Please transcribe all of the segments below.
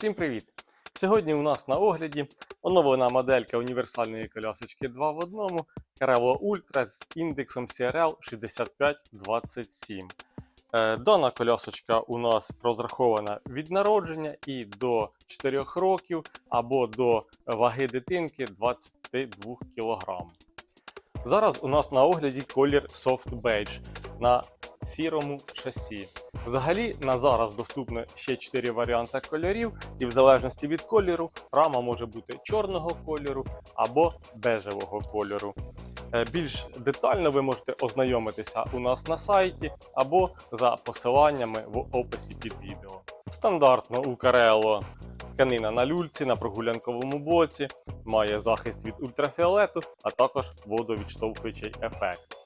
Всім привіт! Сьогодні у нас на огляді оновлена моделька універсальної колясочки 2 в 1 Carello Ultra з індексом CRL 6527. Е, Дана колясочка у нас розрахована від народження і до 4 років або до ваги дитинки 22 кг. Зараз у нас на огляді колір Soft Beige на сірому шасі. Взагалі на зараз доступно ще 4 варіанти кольорів, і в залежності від кольору рама може бути чорного кольору або бежевого кольору. Е, Більш детально ви можете ознайомитися у нас на сайті або за посиланнями в описі під відео. Стандартно у Карело тканина на люльці на прогулянковому блоці, має захист від ультрафіолету, а також водовідштовхуючий ефект.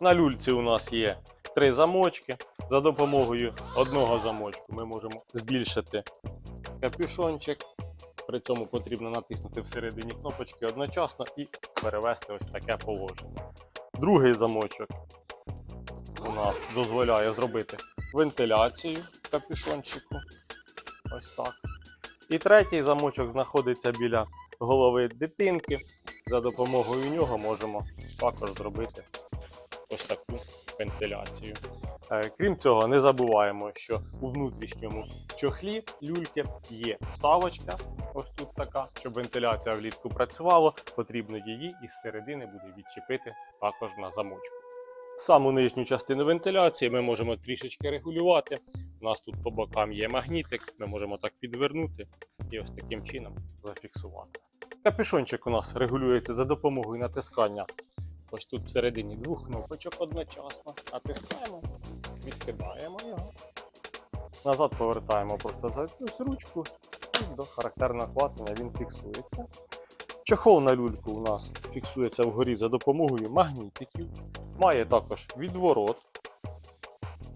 На люльці у нас є три замочки. За допомогою одного замочку ми можемо збільшити капюшончик. При цьому потрібно натиснути всередині кнопочки одночасно і перевести ось таке положення. Другий замочок у нас дозволяє зробити вентиляцію капюшончику. Ось так. І третій замочок знаходиться біля голови дитинки. За допомогою нього можемо також зробити ось таку вентиляцію. Е, Крім цього, не забуваємо, що у внутрішньому чохлі люльки є вставочка, ось тут така, щоб вентиляція влітку працювала, потрібно її із середини буде відчепити також на замочку. Саму нижню частину вентиляції ми можемо трішечки регулювати. У нас тут по бокам є магнітик, ми можемо так підвернути і ось таким чином зафіксувати. Капюшончик у нас регулюється за допомогою натискання ось тут всередині двох кнопочок одночасно. Натискаємо, відкидаємо його. Назад повертаємо просто за цю ручку і до характерного клацання він фіксується. Чохол на люльку у нас фіксується вгорі за допомогою магнітиків. Має також відворот,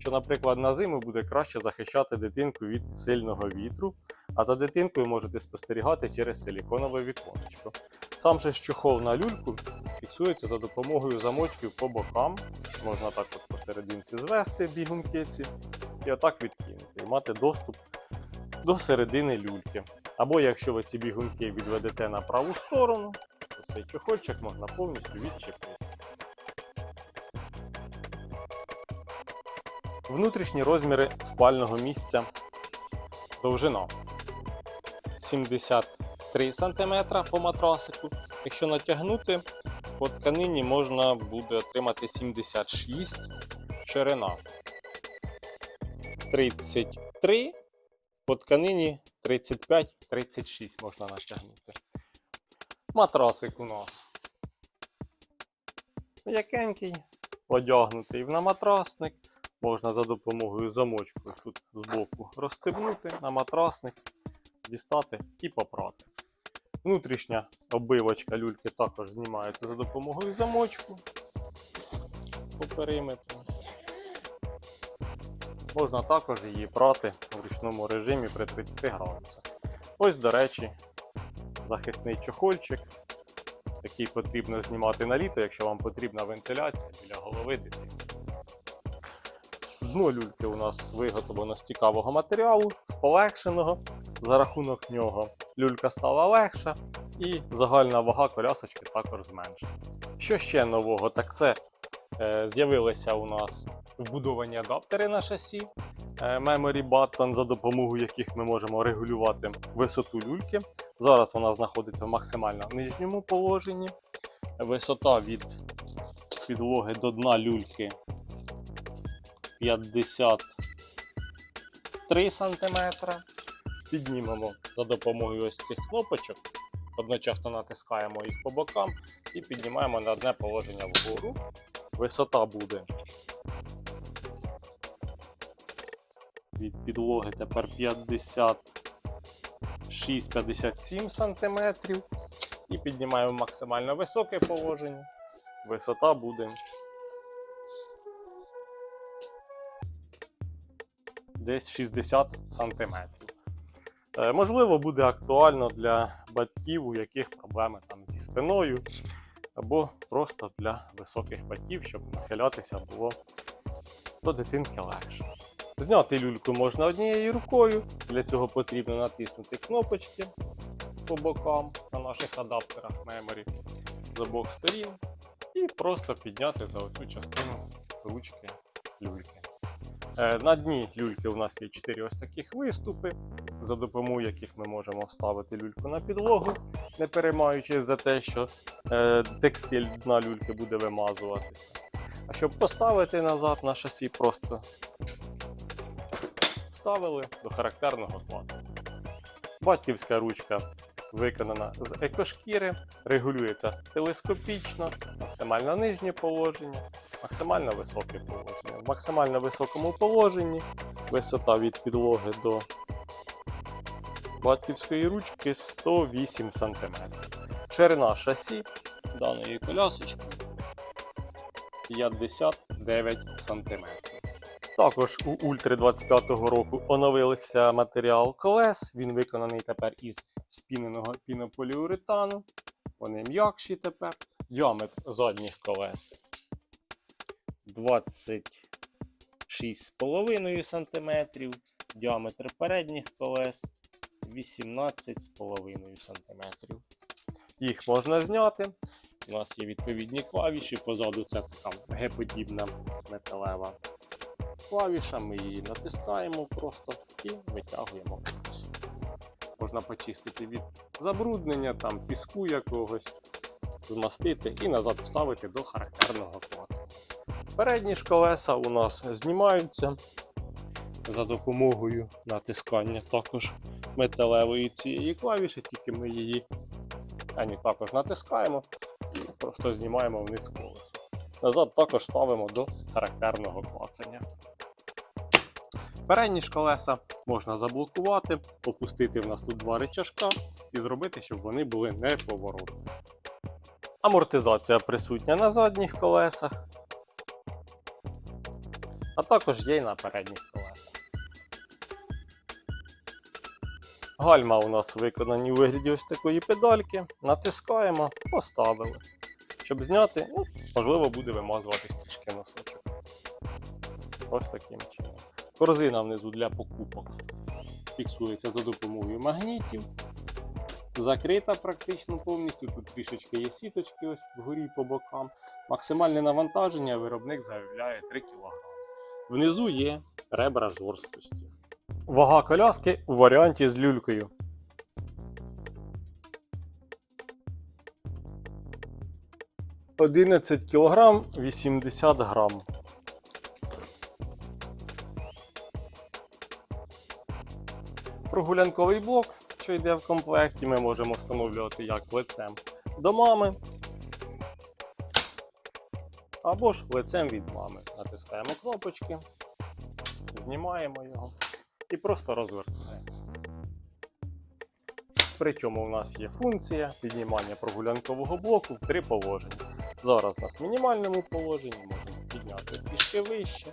що, наприклад, на зиму буде краще захищати дитинку від сильного вітру, а за дитинкою можете спостерігати через силіконове віконечко. Сам же чохол на люльку фіксується за допомогою замочків по бокам. Можна так от посерединці звести бігунки ці і отак відкинути, і мати доступ до середини люльки. Або якщо ви ці бігунки відведете на праву сторону, то цей чохольчик можна повністю відчепити. Внутрішні розміри спального місця довжина 73 см по матрасику. Якщо натягнути, по тканині можна буде отримати 76 ширина. 33 по тканині 35-36 можна натягнути. Матрасик у нас м'якенький, одягнутий на матрасник. Можна за допомогою замочку тут збоку розстебнути на матрасник, дістати і попрати. Внутрішня оббивочка люльки також знімається за допомогою замочку по периметру. Можна також її прати в ручному режимі при 30 градусах. Ось, до речі, захисний чохольчик, який потрібно знімати на літо, якщо вам потрібна вентиляція біля голови дитини. Дно люльки у нас виготовлено з цікавого матеріалу, з полегшеного. За рахунок нього люлька стала легша і загальна вага колясочки також зменшилась. Що ще нового? Так це е, з'явилися у нас вбудовані адаптери на шасі е, Memory Button, за допомогою яких ми можемо регулювати висоту люльки. Зараз вона знаходиться в максимально нижньому положенні. Висота від підлоги до дна люльки 53 см. Піднімемо за допомогою ось цих кнопочок. Одночасно натискаємо їх по бокам і піднімаємо на одне положення вгору. Висота буде від підлоги тепер 56-57 см. І піднімаємо максимально високе положення. Висота буде десь 60 см. Е, Можливо, буде актуально для батьків, у яких проблеми там зі спиною, або просто для високих батьків, щоб нахилятися було до дитинки легше. Зняти люльку можна однією рукою. Для цього потрібно натиснути кнопочки по бокам на наших адаптерах Memory з обох сторін і просто підняти за оцю частину ручки люльки. Е, На дні люльки у нас є 4 ось таких виступи, за допомогою яких ми можемо ставити люльку на підлогу, не переймаючись за те, що е, текстиль дна люльки буде вимазуватися. А щоб поставити назад на шасі, просто вставили до характерного клацу. Батьківська ручка виконана з екошкіри, регулюється телескопічно, максимально нижнє положення, максимально високе положення. В максимально високому положенні висота від підлоги до батьківської ручки 108 см. Ширина шасі даної колясочки 59 см. Також у Ультри 25-го року оновився матеріал колес. Він виконаний тепер із спіненого пінополіуретану. Вони м'якші тепер. Діаметр задніх колес 26,5 см. Діаметр передніх колес 18,5 см. Їх можна зняти. У нас є відповідні клавіші. Позаду це така Г-подібна металева клавіша, ми її натискаємо просто і витягуємо корпус. Можна почистити від забруднення, там піску якогось, змастити і назад вставити до характерного клацу. Передні ж колеса у нас знімаються за допомогою натискання також металевої цієї клавіші, тільки ми її ані також натискаємо і просто знімаємо вниз колесо. Назад також ставимо до характерного клацання. Передні ж колеса можна заблокувати, опустити в нас тут два рычажка і зробити, щоб вони були неповоротні. Амортизація присутня на задніх колесах, а також є й на передніх колесах. Гальма у нас виконані у вигляді ось такої педальки. Натискаємо, поставили. Щоб зняти, ну, можливо, буде вимазуватись трішки носочок. Ось таким чином. Корзина внизу для покупок фіксується за допомогою магнітів. Закрита практично повністю. Тут трішечки є сіточки ось вгорі по бокам. Максимальне навантаження виробник заявляє 3 кг. Внизу є ребра жорсткості. Вага коляски у варіанті з люлькою. Одинадцять кілограм 80 грам. Прогулянковий блок, що йде в комплекті, ми можемо встановлювати як лицем до мами. Або ж лицем від мами. Натискаємо кнопочки, знімаємо його і просто розвертаємо. Причому у нас є функція піднімання прогулянкового блоку в три положення. Зараз у нас в мінімальному положенні можемо підняти трішки вище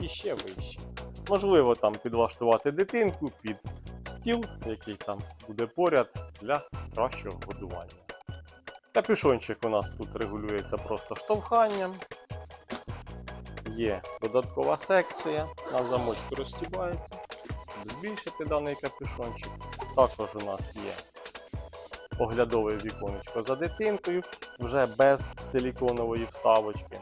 і ще вище. Можливо, там підлаштувати дитинку під стіл, який там буде поряд для кращого годування. Капюшончик у нас тут регулюється просто штовханням. Є додаткова секція, на замочку розстібається, щоб збільшити даний капюшончик. Також у нас є оглядове віконечко за дитинкою, вже без силіконової вставочки.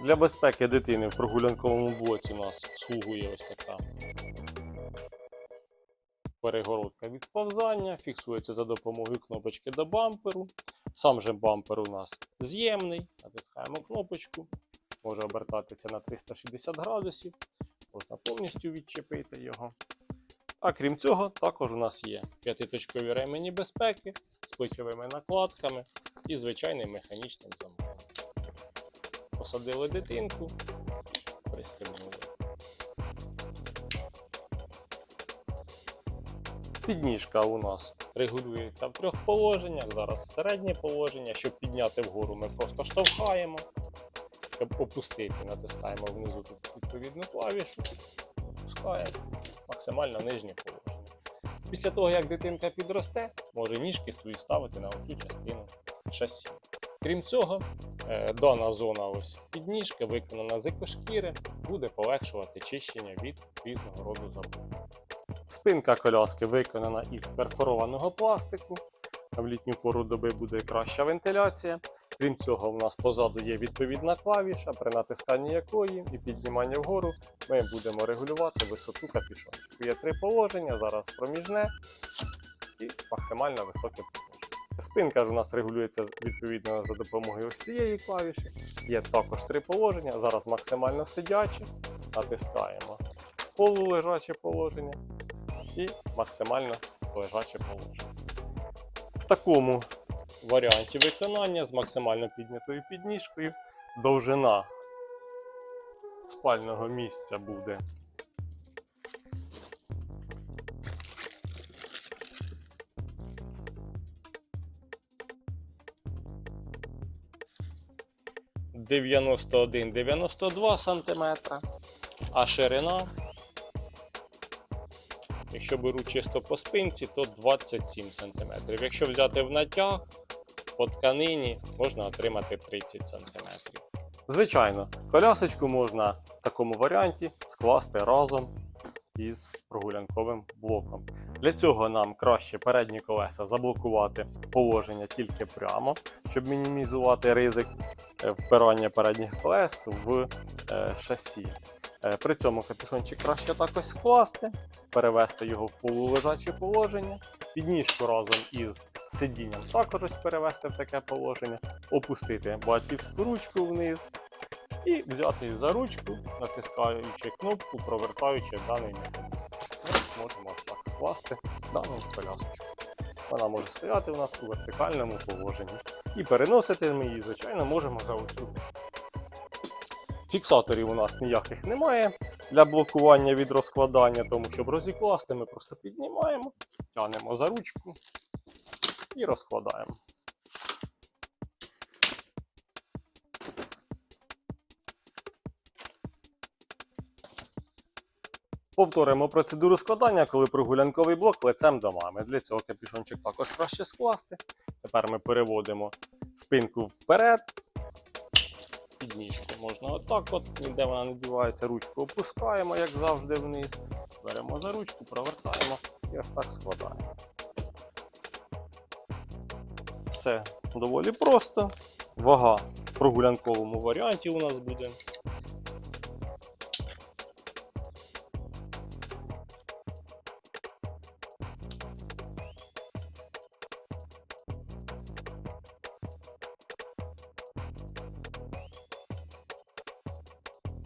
Для безпеки дитини в прогулянковому блоці у нас слугує ось така перегородка від сповзання, фіксується за допомогою кнопочки до бамперу. Сам же бампер у нас з'ємний. Натискаємо кнопочку, може обертатися на 360 градусів, можна повністю відчепити його. А крім цього, також у нас є п'ятиточкові ремені безпеки з плечовими накладками і звичайним механічним замком. Посадили дитинку, пристебнули. Підніжка у нас регулюється в трьох положеннях. Зараз середнє положення. Щоб підняти вгору, ми просто штовхаємо. Щоб опустити, натискаємо внизу тут відповідну клавішу, опускаємо максимально нижнє положення. Після того, як дитинка підросте, може ніжки свої ставити на оцю частину шасі. Крім цього, Е, Дана зона ось підніжки виконана з екошкіри, буде полегшувати чищення від різного роду забруднень. Спинка коляски виконана із перфорованого пластику. В літню пору доби буде краща вентиляція. Крім цього, у нас позаду є відповідна клавіша, при натисканні якої і підніманні вгору ми будемо регулювати висоту капюшончику. Є три положення, зараз проміжне і максимально високе положення. Спинка ж у нас регулюється відповідно за допомогою ось цієї клавіші. Є також три положення. Зараз максимально сидяче, натискаємо полулежаче положення і максимально лежаче положення. В такому варіанті виконання з максимально піднятою підніжкою довжина спального місця буде дев'яносто два сантиметра, а ширина, якщо беру чисто по спинці, то 27 сантиметрів. Якщо взяти в натяг, по тканині можна отримати 30 см. Звичайно, колясочку можна в такому варіанті скласти разом із прогулянковим блоком. Для цього нам краще передні колеса заблокувати положення тільки прямо, щоб мінімізувати ризик е, впирання передніх колес в е, шасі. Е, При цьому капюшончик краще також скласти, перевести його в полулежаче положення, підніжку разом із сидінням також ось перевести в таке положення, опустити батьківську ручку вниз і взяти за ручку, натискаючи кнопку, провертаючи даний механізм. Можемо ось так скласти дану колясочку. Вона може стояти у нас у вертикальному положенні. І переносити ми її, звичайно, можемо за оцю ручку. Фіксаторів у нас ніяких немає для блокування від розкладання, тому щоб розікласти, ми просто піднімаємо, тягнемо за ручку і розкладаємо. Повторимо процедуру складання, коли прогулянковий блок лицем до мами. Для цього капюшончик також краще скласти. Тепер ми переводимо спинку вперед. Підніжку можна отак, от, ніде вона не дівається, ручку опускаємо, як завжди, вниз. Беремо за ручку, провертаємо і ось так складаємо. Все доволі просто. Вага в прогулянковому варіанті у нас буде.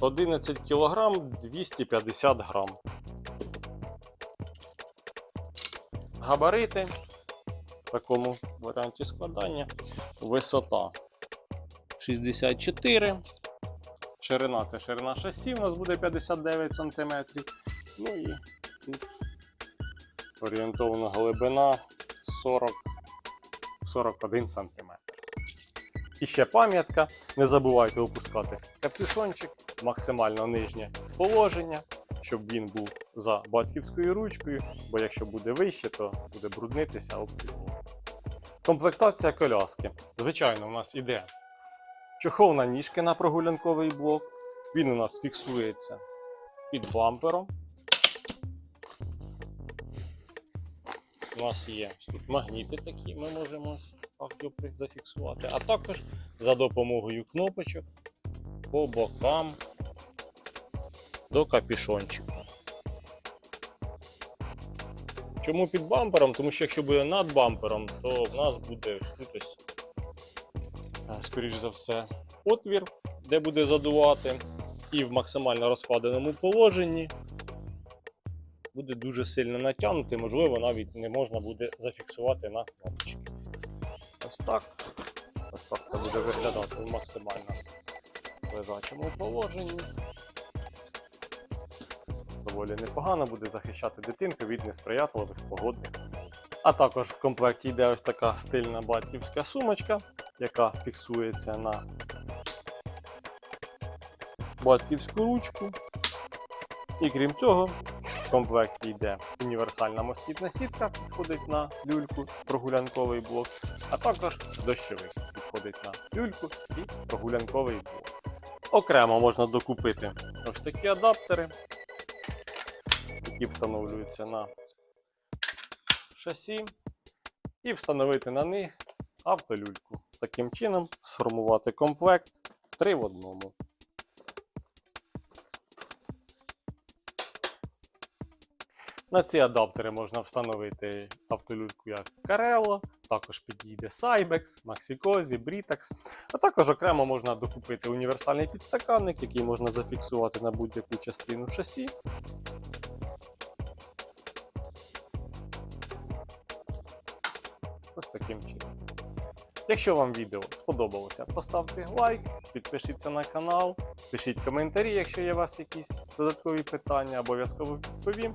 Одинадцять кілограм 250 грам. Габарити в такому варіанті складання. Висота 64. Ширина це ширина шасі, у нас буде 59 см. Ну і тут орієнтовна глибина 40 41 см. І ще пам'ятка. Не забувайте опускати капюшончик максимально нижнє положення, щоб він був за батьківською ручкою, бо якщо буде вище, то буде бруднитися об. Комплектація коляски. Звичайно, у нас іде чохол на ніжки на прогулянковий блок. Він у нас фіксується під бампером. У нас є тут магніти такі, ми можемо зафіксувати, а також за допомогою кнопочок по бокам до капюшончика. Чому під бампером? Тому що якщо буде над бампером, то в нас буде ось тут ось, скоріш за все, отвір, де буде задувати, і в максимально розкладеному положенні буде дуже сильно натягнути, можливо, навіть не можна буде зафіксувати на кнопочки. Ось так. Ось так це буде виглядати максимально лежачому положенні. Доволі непогано буде захищати дитинку від несприятливих погодних. А також в комплекті йде ось така стильна батьківська сумочка, яка фіксується на батьківську ручку. І крім цього, в комплекті йде універсальна москітна сітка, підходить на люльку, прогулянковий блок, а також дощовик підходить на люльку і прогулянковий блок. Окремо можна докупити ось такі адаптери, які встановлюються на шасі, і встановити на них автолюльку. Таким чином сформувати комплект 3 в одному. На ці адаптери можна встановити автолюльку як Carello, також підійде Cybex, Maxicosi, Britax, а також окремо можна докупити універсальний підстаканник, який можна зафіксувати на будь-яку частину шасі. Ось таким чином. Якщо вам відео сподобалося, поставте лайк, підпишіться на канал, пишіть коментарі, якщо є у вас якісь додаткові питання, обов'язково відповім.